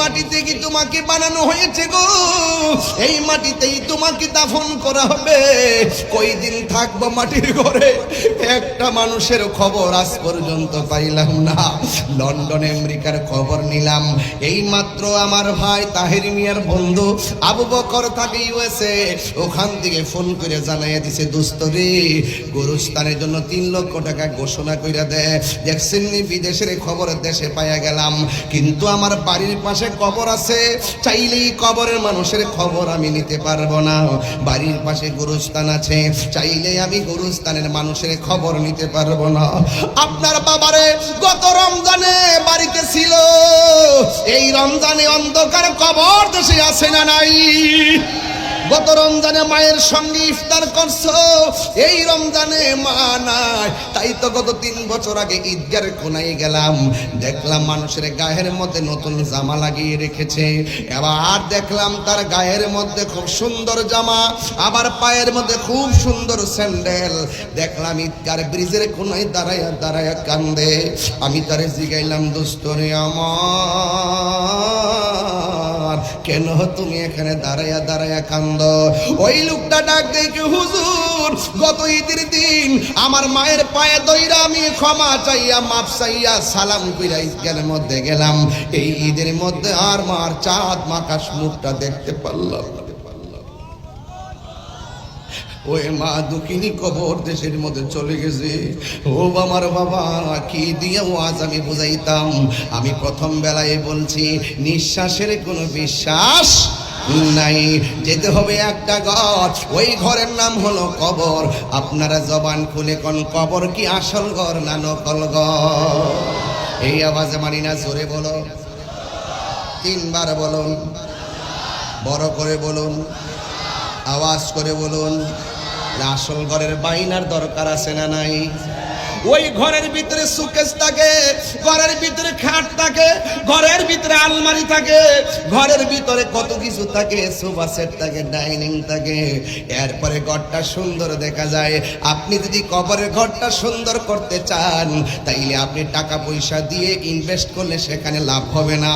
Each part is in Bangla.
মাটিতে কি তোমাকে বানানো হয়েছে গো? এই মাটিতেই তোমাকে দাফন করা হবে। কই দিন থাকব মাটির ঘরে? একটা মানুষের খবর আজ পর্যন্ত পাইলাম না। লন্ডন আমেরিকার খবর নিলাম। এই মাত্র আমার ভাই তাহের মিয়ার বন্ধু আবু বকর থাকে ইউএসএ ওখান থেকে ফোন করে জানাইয়া দিছে দোস্তরে গরুস্থানের জন্য তিন লক্ষ টাকা ঘোষণা কইরা দেয় দেখছেন বিদেশের খবর দেশে পাইয়া গেলাম। কিন্তু আমার বাড়ির পাশে কবর আছে, চাইলেই কবরের মানুষের খবর আমি নিতে পারব না। বাড়ির পাশে গুরুস্থান আছে, চাইলে আমি গুরুস্থানের মানুষের খবর নিতে পারব না। আপনার বাবারে গত রমজানে বাড়িতে ছিল, এই রমজানে অন্ধকার কবর দেশে আছে না নাই? গত রমজানে মায়ের সঙ্গে ইফতার করছ, এই রমজানে মা নাই। তাই তো গত তিন বছর আগে ঈদগার কোনায় গেলাম, দেখলাম মানুষের গায়ের মধ্যে নতুন জামা লাগিয়ে রেখেছে। এবার দেখলাম তার গায়ের মধ্যে খুব সুন্দর জামা, আবার পায়ের মধ্যে খুব সুন্দর স্যান্ডেল। দেখলাম ঈদগার ব্রিজের কোনায় দাঁড়ায়া দাঁড়ায়া কান্দে। আমি তারে জিগাইলাম দুস্তরে আমার কেন তুমি এখানে দাঁড়াইয়া দাঁড়ায়া কান্দ ওই লোকটা ডাক দেখে, হুজুর, গত ঈদের দিন আমার মায়ের পায়ে দইরা আমি ক্ষমা চাইয়া মাপ চাইয়া সালাম কইরা ঈদের মধ্যে গেলাম এই ঈদের মধ্যে আর মার চাঁদ মাকাশ মুখটা দেখতে পারলাম না। ওই মা দুঃখিনী কবর দেশের মধ্যে চলে গেছে। ও আমার বাবা, কি দিয়ে আজ আমি বুঝাইতাম? আমি প্রথম বেলায় বলছি, নিঃশ্বাসের কোনো বিশ্বাস নাই। যেতে হবে একটা ঘর ওই ঘরের নাম হলো কবর। আপনারা জবান খুলে কোন কবর কি আসল ঘর না নকল ঘর? এই আওয়াজে মানি না, জোরে বলো তিনবার বলুন। বড় করে বলুন। আওয়াজ করে বলুন। আসল ঘরের বাইনার দরকার আছে না নাই? ওই ঘরের ভিতরে সুকেস থাকে, ঘরের ভিতরে খাট থাকে, ঘরের ভিতরে আলমারি থাকে, ঘরের ভিতরে কত কিছু থাকে, সোফা সেট থাকে, ডাইনিং থাকে। এরপরে ঘরটা সুন্দর দেখা যায়। আপনি যদি কবরের ঘরটা সুন্দর করতে চান, তাইলে আপনি টাকা পয়সা দিয়ে ইনভেস্ট করলে সেখানে লাভ হবে না।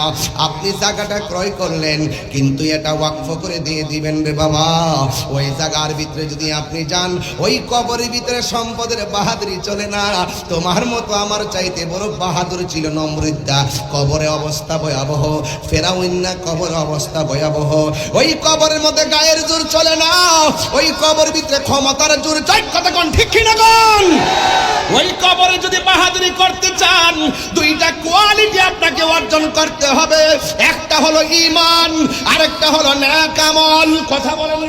আপনি জায়গাটা ক্রয় করলেন, কিন্তু এটা ওয়াকফ করে দিয়ে দিবেন রে বাবা। ওই জায়গার ভিতরে যদি আপনি যান, ওই কবরের ভিতরে সম্পদের বাহাদুরি চলে না। তোমার মতো আমার চাইতে বড় বাহাদুর ছিল নমৃদ্ধা কবরে অবস্থা ভয়াবহ ফেরাউন্না কবর অবস্থা ভয়াবহ। ওই কবরের মধ্যে গায়ের জোর চলে না, ওই কবর ভিতরে ক্ষমতার জোর চাই কোন, ঠিক কিনা কোন? ওই কবরে যদি বাহাদুরি করতে চান, দুইটা কোয়ালিটি আপনাকে অর্জন করতে হবে। একটা হলো ঈমান, আরেকটা হলো ন্যাকামল। কথা বলেন?